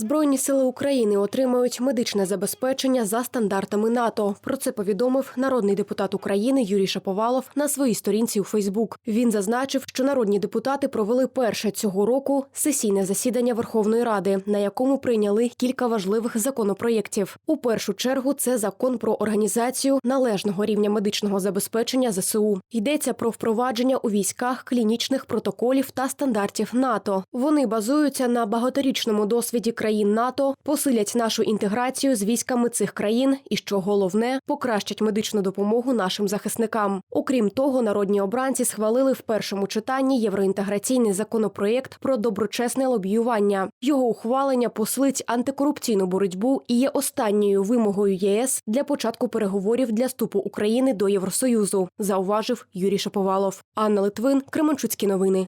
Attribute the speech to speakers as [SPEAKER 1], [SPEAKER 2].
[SPEAKER 1] Збройні сили України отримають медичне забезпечення за стандартами НАТО. Про це повідомив народний депутат України Юрій Шаповалов на своїй сторінці у Фейсбук. Він зазначив, що народні депутати провели перше цього року сесійне засідання Верховної Ради, на якому прийняли кілька важливих законопроєктів. У першу чергу це закон про організацію належного рівня медичного забезпечення ЗСУ. Йдеться про впровадження у військах клінічних протоколів та стандартів НАТО. Вони базуються на багаторічному досвіді країн НАТО, посилять нашу інтеграцію з військами цих країн і, що головне, покращать медичну допомогу нашим захисникам. Окрім того, народні обранці схвалили в першому читанні євроінтеграційний законопроєкт про доброчесне лобіювання. Його ухвалення посилить антикорупційну боротьбу і є останньою вимогою ЄС для початку переговорів для вступу України до Євросоюзу, зауважив Юрій Шаповалов. Анна Литвин, Кременчуцькі новини.